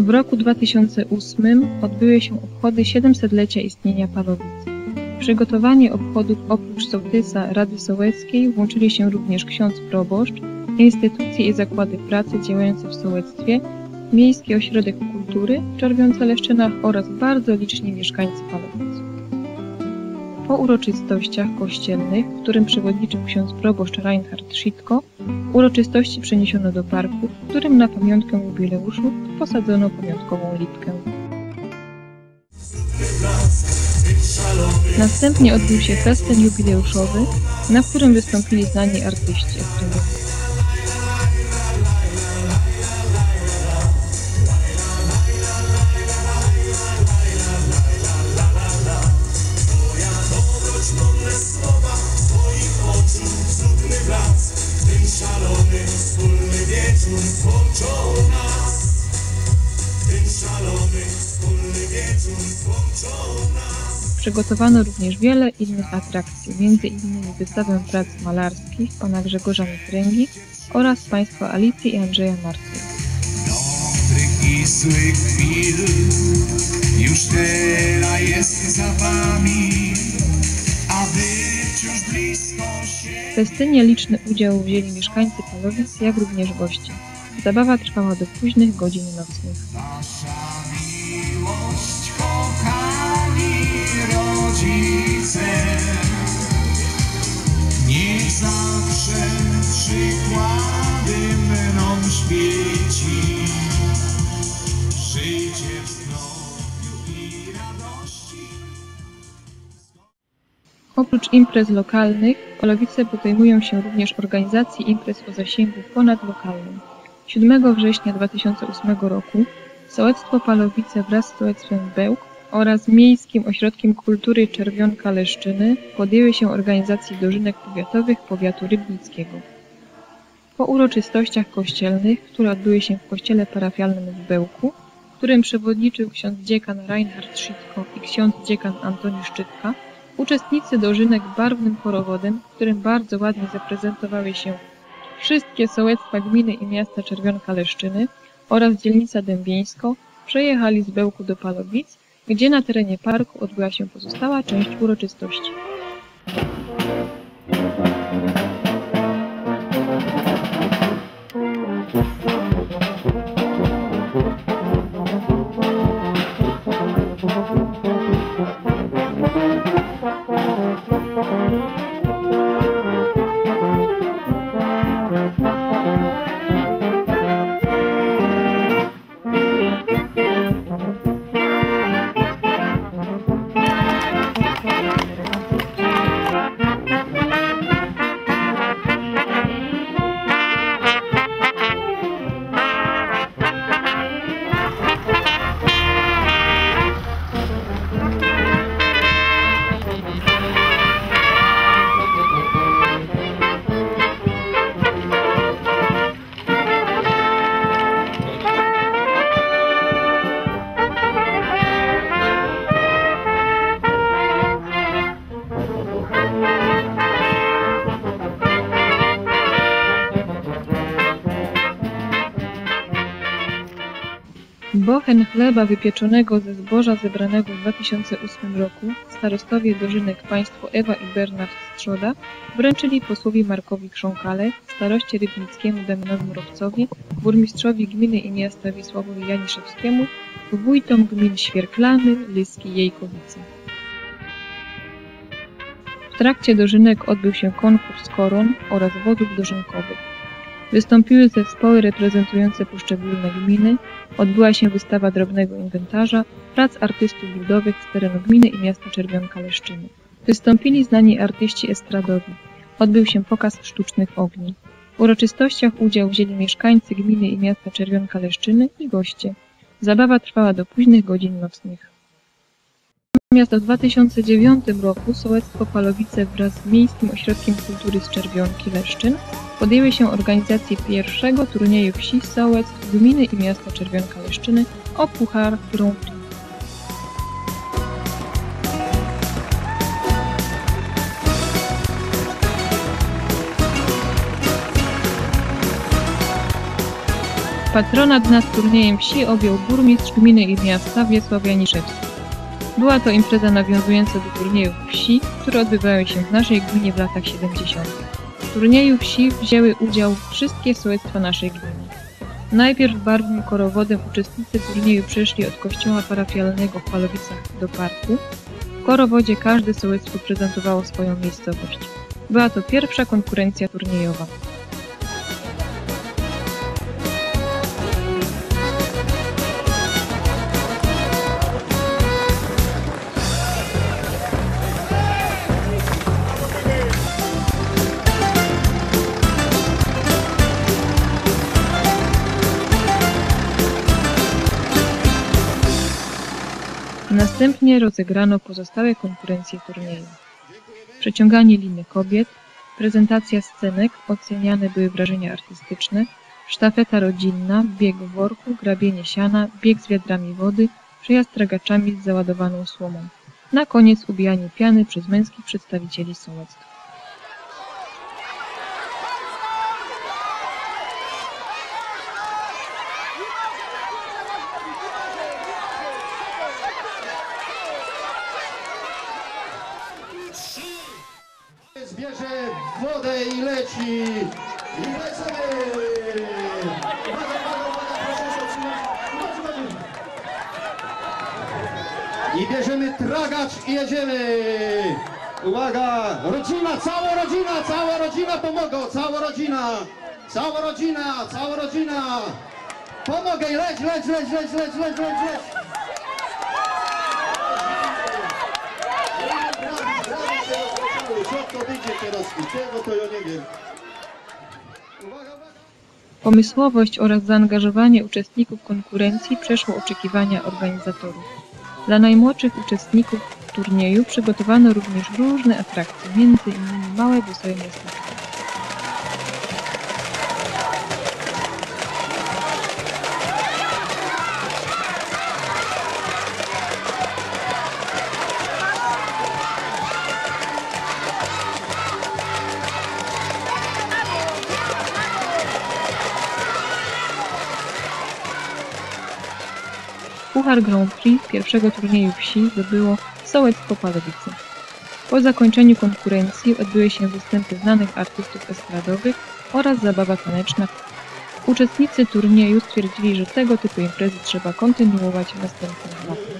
W roku 2008 odbyły się obchody 700-lecia istnienia Palowic. W przygotowanie obchodów oprócz sołtysa Rady Sołeckiej włączyli się również ksiądz proboszcz, instytucje i zakłady pracy działające w sołectwie, Miejski Ośrodek Kultury w Czerwionce-Leszczynach oraz bardzo liczni mieszkańcy Palowic. Po uroczystościach kościelnych, w którym przewodniczył ksiądz proboszcz Reinhard Schitko, uroczystości przeniesiono do parku, w którym na pamiątkę jubileuszu posadzono pamiątkową lipkę. Następnie odbył się festyn jubileuszowy, na którym wystąpili znani artyści złączą nas. Ten szalony wspólny wieczór złączą nas. Przygotowano również wiele innych atrakcji, m.in. wystawę prac malarskich pana Grzegorza Mitręgi oraz państwa Alicji i Andrzeja Marcy. Dobrych i złych chwil już teraz jest za wami, festynie liczny udział wzięli mieszkańcy Palowic, jak również goście. Zabawa trwała do późnych godzin nocnych. Wasza miłość, kochani rodzice, niech zawsze przykładem Oprócz imprez lokalnych, Polowice podejmują się również organizacji imprez o zasięgu ponadlokalnym. 7 września 2008 roku Sołectwo Palowice wraz z Sołectwem Bełk oraz Miejskim Ośrodkiem Kultury Czerwionka Leszczyny podjęły się organizacji dożynek powiatowych powiatu rybnickiego. Po uroczystościach kościelnych, które odbyły się w kościele parafialnym w Bełku, którym przewodniczył ksiądz dziekan Reinhard Schitko i ksiądz dziekan Antoni Szczytka, Uczestnicy dożynek barwnym chorowodem, w którym bardzo ładnie zaprezentowały się wszystkie sołectwa gminy i miasta Czerwionka Leszczyny oraz dzielnica Dębieńsko, przejechali z Bełku do Palowic, gdzie na terenie parku odbyła się pozostała część uroczystości. Bochen chleba wypieczonego ze zboża zebranego w 2008 roku starostowie dożynek państwo Ewa i Bernard Strzoda wręczyli posłowi Markowi Krząkale, staroście rybnickiemu Damianowi Murowcowi, burmistrzowi gminy i miasta Wisławowi Janiszewskiemu, wójtom gmin Świerklany, Lyski i Jejkowice. W trakcie dożynek odbył się konkurs koron oraz wodów dożynkowych. Wystąpiły zespoły reprezentujące poszczególne gminy, odbyła się wystawa drobnego inwentarza, prac artystów ludowych z terenu gminy i miasta Czerwionka Leszczyny. Wystąpili znani artyści estradowi. Odbył się pokaz sztucznych ogni. W uroczystościach udział wzięli mieszkańcy gminy i miasta Czerwionka Leszczyny i goście. Zabawa trwała do późnych godzin nocnych. Natomiast w 2009 roku Sołectwo Palowice wraz z Miejskim Ośrodkiem Kultury z Czerwionki Leszczyn podjęły się organizacji pierwszego turnieju wsi sołectw gminy i miasta Czerwionka Leszczyny o Puchar Grand. Patronat nad turniejem wsi objął burmistrz gminy i miasta Wiesław Janiszewski. Była to impreza nawiązująca do turniejów wsi, które odbywały się w naszej gminie w latach 70. W turnieju wsi wzięły udział wszystkie sołectwa naszej gminy. Najpierw barwnym korowodem uczestnicy turnieju przeszli od kościoła parafialnego w Palowicach do parku. W korowodzie każde sołectwo prezentowało swoją miejscowość. Była to pierwsza konkurencja turniejowa. Następnie rozegrano pozostałe konkurencje turnieju. Przeciąganie liny kobiet, prezentacja scenek, oceniane były wrażenia artystyczne, sztafeta rodzinna, bieg w worku, grabienie siana, bieg z wiadrami wody, przejazd tragaczami z załadowaną słomą. Na koniec ubijanie piany przez męskich przedstawicieli sołectw. Wodę i leci. I lecimy. I bierzemy tragacz i jedziemy. Uwaga, rodzina, cała rodzina, cała rodzina pomogą, cała rodzina. Cała rodzina, cała rodzina. Pomogę, leć, leć, leć, leć, leć, leć, leć, leć. To wyjdzie teraz? Czego to ja nie wiem. Pomysłowość oraz zaangażowanie uczestników konkurencji przeszło oczekiwania organizatorów. Dla najmłodszych uczestników turnieju przygotowano również różne atrakcje, innymi małe dostojne statki. Puchar Grand Prix pierwszego turnieju wsi zdobyło Sołectwo Palowice. Po zakończeniu konkurencji odbyły się występy znanych artystów estradowych oraz zabawa taneczna. Uczestnicy turnieju stwierdzili, że tego typu imprezy trzeba kontynuować w następnych.